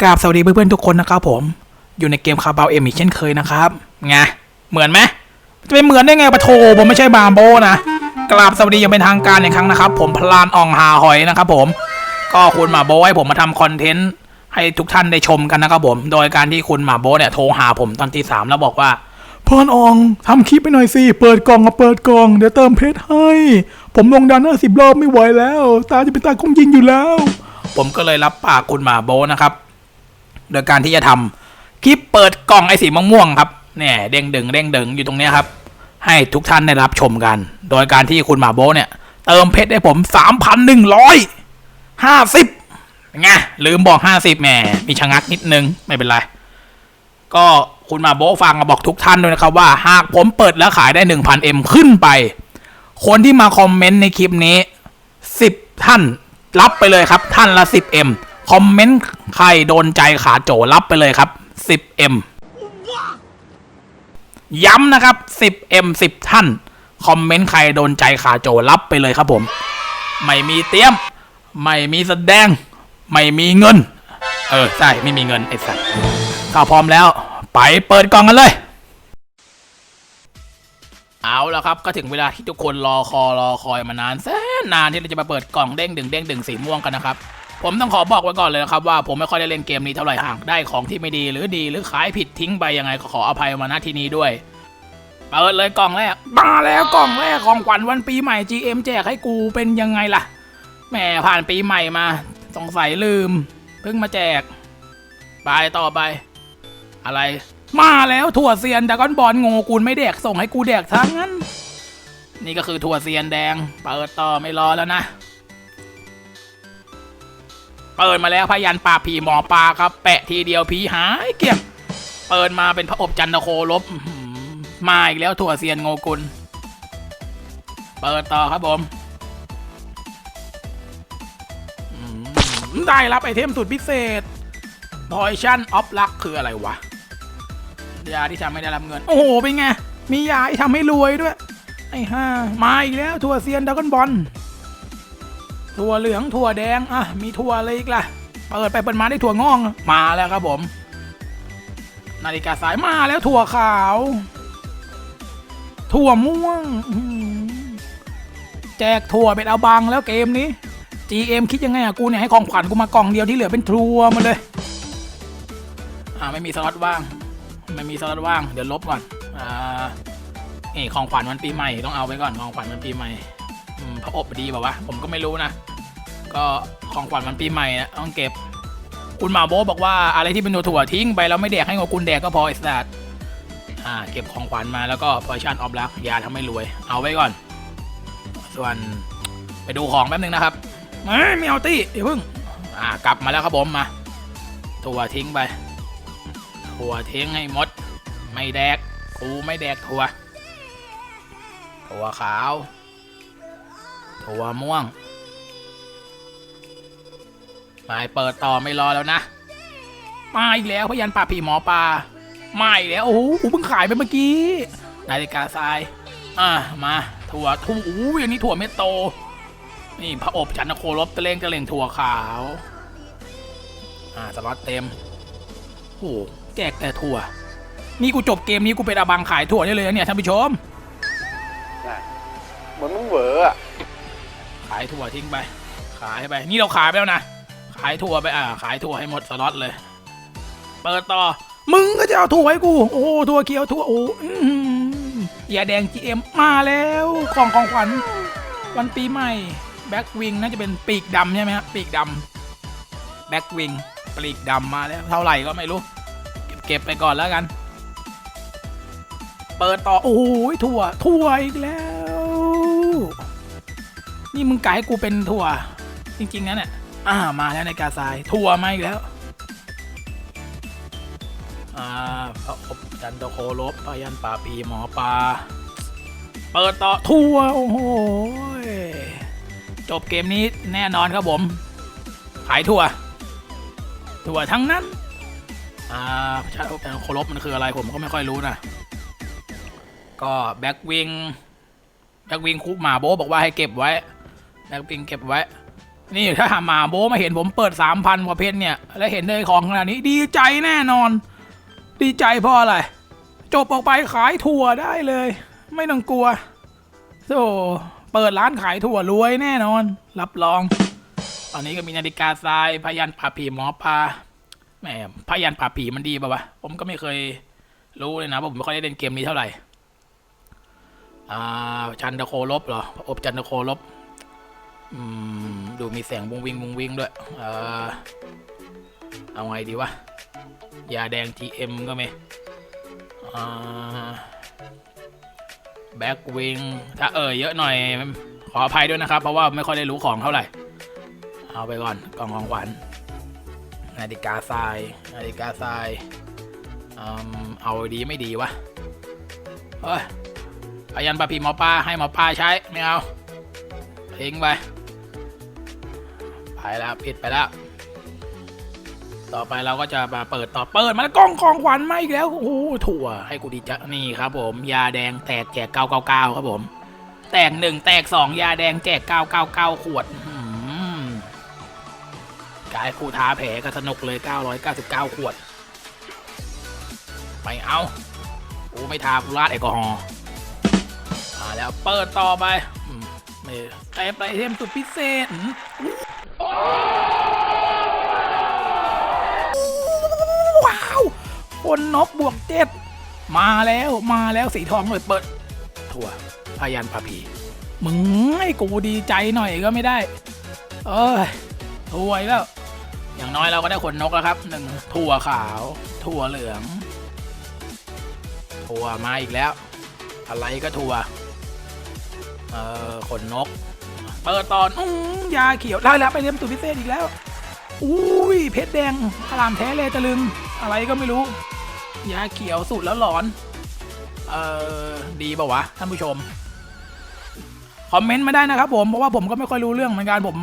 กราบสวัสดีเพื่อนๆทุกคนนะครับผม อยู่ในเกมคาบาวเอ็มอีกเช่นเคยนะครับไงเหมือนไหมจะไปเหมือนได้ไงปะโถผมไม่ใช่บาร์โบนะกราบสวัสดีอยังเป็นทางการอีกครั้งนะครับ ผมพลานอองหาหอยนะครับผม ก็คุณหมาโบให้ผมมาทำคอนเทนต์ให้ทุกท่านได้ชมกันนะครับผม โดยการที่คุณหมาโบเนี่ยโทรหาผมตอนตีสามแล้วบอกว่าพลานอองทำคลิปไปหน่อยสิเปิดกล่องมาเปิดกล่องเดี๋ยวเติมเพชรให้ ผมลงดันห้าสิบรอบไม่ไหวแล้ว ตาจะเป็นตาคงยิงอยู่แล้ว ผมก็เลยรับปากคุณหมาโบนะครับ โดยการที่จะทำคลิปเปิดกล่องไอ้สีม่วงๆครับเนี่ยเด้งดึงเด้งดึงอยู่ตรงนี้ครับ ให้ทุกท่านได้รับชมกัน โดยการที่คุณหมาโบเนี่ย เติมเพชรให้ผมสามพันหนึ่งร้อยห้าสิบไงลืมบอกห้าสิบแหมมีชะงักนิดนึงไม่เป็นไร ก็คุณมาโบฟังมาบอกทุกท่านด้วยนะครับว่า หากผมเปิดแล้วขายได้หนึ่งพันเอ็มขึ้นไป คนที่มาคอมเมนต์ในคลิปนี้สิบท่านรับไปเลยครับท่านละสิบเอ็ม คอมเมนต์ใครโดนใจขาโจรับไปเลยครับสิบเอ็มย้ำนะครับสิบเอ็มสิบท่าน คอมเมนต์ใครโดนใจขาโจรับไปเลยครับผม ไม่มีเตรียม ไม่มีแสดง ไม่มีเงิน เออ ใช่ ไม่มีเงิน ไอ้สัสถ้าพร้อมแล้ว ไปเปิดกล่องกันเลย เอาแล้วครับ ก็ถึงเวลาที่ทุกคนรอคอรอคอยมานานแสนนานที่เราจะมาเปิดกล่องเด้งดึงเด้งดึงสีม่วงกันนะครับ ผมต้องขอบอกไว้ก่อนเลยนะครับว่าผมไม่ค่อยได้เล่นเกมนี้เท่าไหร่หากได้ของที่ไม่ดีหรือดีหรือขายผิดทิ้งไปยังไงก็ขออภัยมาณที่นี้ด้วยเปิดเลยกล่องแรกมาแล้วกล่องแรกของขวัญวันปีใหม่ GM แจกให้กูเป็นยังไงล่ะแหมผ่านปีใหม่มาสงสัยลืมเพิ่งมาแจกไปต่อไป อะไร มาแล้วถั่วเซียนดากอนบอลง่กูไม่แดกส่งให้กูแดกทั้งนั้น นี่ก็คือถั่วเซียนแดง เปิดต่อไม่รอแล้วนะ เปิดมาแล้วพยันปราบผีหมอปลาครับ แปะทีเดียวผีหายเกลี้ยงเปิดมาเป็นพระอบจันทโคลบมาอีกแล้วถั่วเซียนโงกุล เปิดต่อครับผม ได้รับไอเทมสุดพิเศษพอยชั่นออฟลักคืออะไรวะ ยาที่ทำให้ได้รับเงิน โอ้โห เป็นไง มียาที่ทำให้รวยด้วย ไอ้ห่ามาอีกแล้วถั่วเซียนดากอนบอล ถั่วเหลืองถั่วแดงอะมีถั่วอะไรอีกล่ะเปิดไปเปิดมาได้ถั่วงอกมาแล้วครับผม นาฬิกาสายมาแล้วถั่วขาว ถั่วม่วงแจกถั่วเป็นเอาบังแล้วเกมนี้ GM คิดยังไงอะกูเนี่ยให้ของขวัญกูมากล่องเดียวที่เหลือเป็นถั่วหมาเลย อ่าไม่มีสล็อตว่าง ไม่มีสล็อตว่าง เดี๋ยวลบก่อน อ่านี่ของขวัญวันปีใหม่ต้องเอาไว้ก่อนของขวัญวันปีใหม่ อืมพระอบดีแบบว่าวะ ผมก็ไม่รู้นะ ก็ของขวัญวันปีใหม่นะต้องเก็บ คุณหมาโบบอกว่าอะไรที่เป็นถั่วๆทิ้งไปแล้วไม่แดกให้งอกุลแดกก็พอไอ้สัตว์อ่า เก็บของขวัญมาแล้วก็พอชั่นออฟลักยาทำให้รวย เอาไว้ก่อน ส่วนไปดูของแป๊บนึงนะครับไม่เอาตี้อย่าเพิ่ง อ่ากลับมาแล้วครับผมมาถั่วทิ้งไปถั่วทิ้งให้หมด ไม่แดกกูไม่แดกถั่วถั่วขาว ถั่วม่วงไปเปิดต่อไม่รอแล้วนะ มาอีกแล้วพยันป่าผีหมอปลามาอีกแล้ว โอ้โหกูเพิ่งขายไปเมื่อกี้ นาฬิกาทราย อะมาถั่วทุ่งอู้ยอันนี้ถั่วเม็ดโต นี่พระอบจันทโครบตะเลงตะเลงถั่วขาว อ่าสล็อตเต็มโอ้โหแจกแต่ถั่ว นี่กูจบเกมนี้กูเป็นอาบังขายถั่วได้เลยนะเนี่ยท่านผู้ชมเหมือนมึงเหวออะ ขายถั่วทิ้งไป ขายไป นี่เราขายไปแล้วนะ ขายถั่วไป อ่า ขายถั่วให้หมดสล็อตเลย เปิดต่อ มึงก็จะเอาถั่วให้กู โอ้ ถั่วเขียว ถั่วโอ้อื้อหือย่าแดง GM มาแล้ว ของของขวัญ วันปีใหม่ แบ็กวิงน่าจะเป็นปีกดำใช่ไหมครับปีกดำแบ็กวิงปีกดำมาแล้ว เท่าไหร่ก็ไม่รู้ เก็บเก็บไปก่อนแล้วกัน เปิดต่อ โอ้โหถั่ว ถั่วอีกแล้ว นี่มึงกายให้กูเป็นถั่ว จริง ๆนะเนี่ยอ่ามาแล้วในกาทรายถั่วมาอีกแล้ว อ่าพระอบจันทโคลบพยันป่าปีหมอปลาเปิดต่อทั่วโอ้โหจบเกมนี้แน่นอนครับผม ขายถั่วถั่วทั้งนั้น อ่าชาติจันทโคลบมันคืออะไรผมก็ไม่ค่อยรู้นะ ก็แบ็กวิงแบ็กวิงคุกหมาโบบอกว่าให้เก็บไว้ แบ็กวิงเก็บไว้ นี่ถ้าหามาโบมาเห็นผมเปิดสามพันกว่าเพชรเนี่ย แล้วเห็นได้ของขนาดนี้ดีใจแน่นอน ดีใจเพราะอะไร จบออกไปขายถั่วได้เลย ไม่ต้องกลัวโธ่เปิดร้านขายถั่วรวยแน่นอน รับรอง ตอนนี้ก็มีนาฬิกาทรายพยันป่าผีหมอปลาแหมพยันป่าผีมันดีป่าวะผมก็ไม่เคยรู้เลยนะเพราะผมไม่ค่อยได้เล่นเกมนี้เท่าไหร่อ่าจันทโคลบเหรออบจันทโคลบ อืม ดูมีแสงวงวิงวงวิงด้วย เออเอาไงดีวะ ยาแดง TM ก็มีอ่แบ็กวิง ถ้าเออเยอะหน่อย ขออภัยด้วยนะครับ เพราะว่าไม่ค่อยได้รู้ของเท่าไหร่ เอาไปก่อน กล่องของขวัญ นาฬิกาทราย นาฬิกาทรายเอาดีไม่ดีวะ เฮ้ยพยันปะพีหมอปลาให้หมอปลาใช้ ไม่เอาทิ้งไป แล้วผิดไปแล้ว ต่อไปเราก็จะมาเปิดต่อเปิดมาแล้วกล้องของขวัญมาอีกแล้วโอ้โหถั่วให้กูดีจ้ะนี่ครับผม ยาแดงแตกแจก999ครับผม แตกหนึ่งแตกสองยาแดงแจก999ขวดอื้อหือกายกูท้าแผลก็สนุกเลย 999 ขวด ไปเอากูไม่ทากูราดแอลกอฮอล์มาแล้วเปิดต่อไปอืมนี่เต็มไปเทมสุดพิเศษ คนนกบวกเจ็ดมาแล้วมาแล้วสีทองเลยเปิดถั่วพยันพพีมึงให้กูดีใจหน่อยก็ไม่ได้ เอ้ยถั่วอีกแล้ว อย่างน้อยเราก็ได้ขนนกแล้วครับหนึ่งถั่วขาว ถั่วเหลืองถั่วมาอีกแล้ว อะไรก็ถั่วเออขนนก เปิดตอนอื้อยาเขียวได้แล้วไปเรียมตุดพิเศษอีกแล้ว อุ้ยเพชรแดงพลามแท้เลยตะลึง อะไรก็ไม่รู้ ยาเขียวสุดแล้วหลอน เอ่อดีป่าวะ ท่านผู้ชม คอมเมนต์มาได้นะครับผม เพราะว่าผมก็ไม่ค่อยรู้เรื่องเหมือนกันผม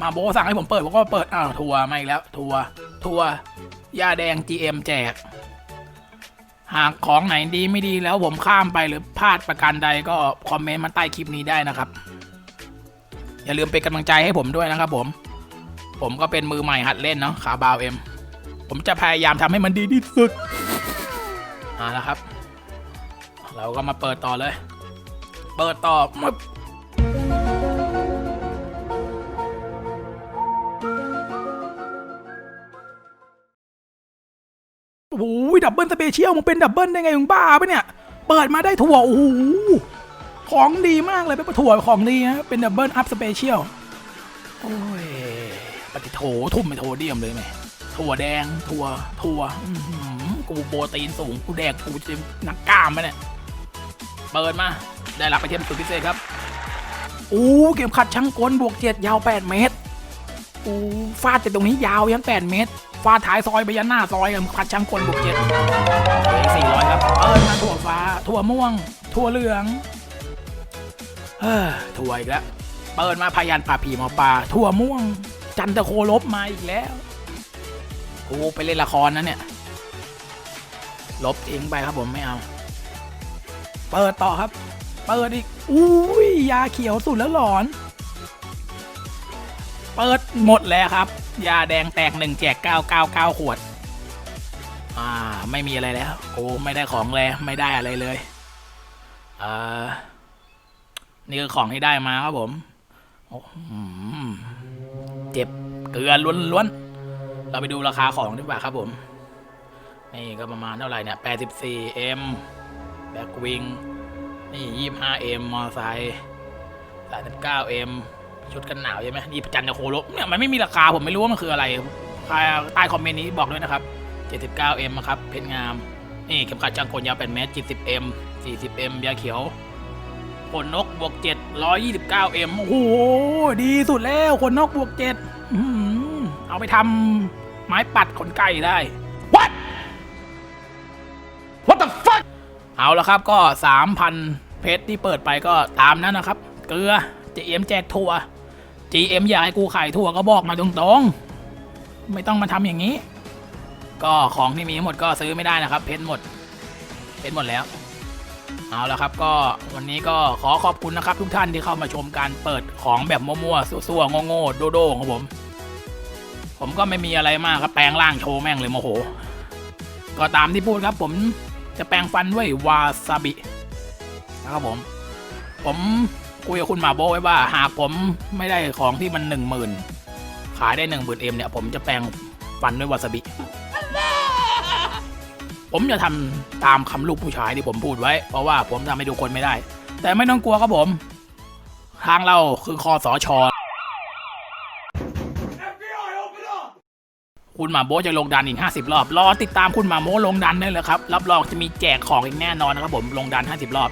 มาโบสั่งให้ผมเปิดผมก็เปิด อ้าว ทัวร์มาอีกแล้ว ทัวร์ทัวร์ยาแดง GM แจก หากของไหนดีไม่ดีแล้วผมข้ามไปหรือพลาดประการใดก็คอมเมนต์มาใต้คลิปนี้ได้นะครับ อย่าลืมเป็นกำลังใจให้ผมด้วยนะครับผม ผมก็เป็นมือใหม่หัดเล่นเนาะขาบาวเอ็ม ผมจะพยายามทำให้มันดีที่สุดอ่าล้วครับ เราก็มาเปิดต่อเลย เปิดต่อมึบโอ้โหดับเบิลสเปเชียลมึงเป็นดับเบิลได้ไงมึงบ้าปะเนี่ย เปิดมาได้ถั่วโอ้โหของดีมากเลยเป็นถั่วของดีนะเป็นดับเบิลอัพสเปเชียลโอ้ยปฏิโถทุ่มไปโถเดียมเลยแม่ ถั่วแดง ถั่ว ถั่วกูโปรตีนสูง กูแดกกูจะนักกล้ามไปเนี่ย เปิดมา ได้รับไปเทมสุดพิเศษครับอู้เข็มขัดช่างกลบวกเจ็ดยาว8เมตรอู้ฟาดจากตรงนี้ยาวยัน8เมตรฟาดท้ายซอยไปยันหน้าซอยเขัดช่างกลบวกเจ็ดสี่ร้อยครับเปิดมาถั่วฟ้า ถั่วม่วง ถั่วเหลืองเฮ้อถั่วอีกแล้ว เปิดมาพยันป่าผีหมอปลาถั่วม่วง จันทโคลบมาอีกแล้ว กูไปเล่นละครนะเนี่ย ลบทิ้งไปครับผมไม่เอา เปิดต่อครับ เปิดอีก อุ้ยยาเขียวสุดแล้วหลอน เปิดหมดแล้วครับ ยาแดงแตกหนึ่งแจกเก้าเก้าเก้าขวด อ่า ไม่มีอะไรแล้ว โอ้ไม่ได้ของเลยไม่ได้อะไรเลยเอ่อนี่คือของที่ได้มาครับผม โอ้เจ็บเกลือล้วนๆ เราไปดูราคาของดีกว่าครับผม นี่ก็ประมาณเท่าไหร่เนี่ย 84M แบ็กวิงนี่ 25M มอไซค์ 39M ชุดกันหนาวใช่ไหมนี่ประจันจะโคโลเนี่ยมันไม่มีราคาผมไม่รู้ว่ามันคืออะไรใครใต้คอมเมนต์นี้บอกด้วยนะครับ 79M นะครับ เพชรงาม นี่เข็มขัดจังกลยาว8เมตร 70M 40M ยาเขียวขนนกบวก7 129M โอ้โห ดีสุดแล้วขนนกบวก7อื้อหือ เอาไปทำไม้ปัดขนไก่ได้ What What the fuck เอาละครับก็ 3,000 เพชรที่เปิดไปก็ตามนั้นนะครับ เกลือ GM แจกทัวร์ GM อยากให้กูขายทัวร์ก็บอกมาตรงๆ ไม่ต้องมาทำอย่างนี้ ก็ของที่มีทั้งหมดก็ซื้อไม่ได้นะครับ เพชรหมด เพชรหมดแล้วเอาละครับก็วันนี้ก็ขอขอบคุณนะครับทุกท่านที่เข้ามาชมการเปิดของแบบมั่วๆซั่วๆโง่ๆโดๆของผม ผมก็ไม่มีอะไรมากครับแปลงร่างโชว์แม่งเลยโมโห ก็ตามที่พูดครับ ผมจะแปลงฟันด้วยวาซาบินะครับผม ผมคุยกับคุณมาโบไว้ว่าหากผมไม่ได้ของที่มันหนึ่งหมื่นขายได้หนึ่งหมื่นเอ็มเนี่ย ผมจะแปลงฟันด้วยวาซาบิ ผมจะทำตามคำลูกผู้ชายที่ผมพูดไว้ เพราะว่าผมทำให้ทุกคนไม่ได้ แต่ไม่ต้องกลัวครับผม ทางเราคือคอสอชอ คุณหมาโบจะลงดันอีก 50 รอบ รอติดตามคุณหมาโมลงดันได้เลยครับ รับรองจะมีแจกของอีกแน่นอนนะครับผม ลงดัน 50 รอบ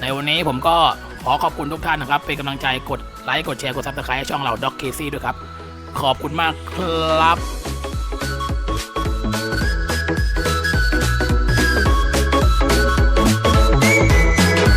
ในวันนี้ผมก็ขอขอบคุณทุกท่านนะครับ เป็นกำลังใจกดไลค์ กดแชร์ กดซับสไครต์ช่องเราด็อกเคซี่ด้วยครับ ขอบคุณมากครับ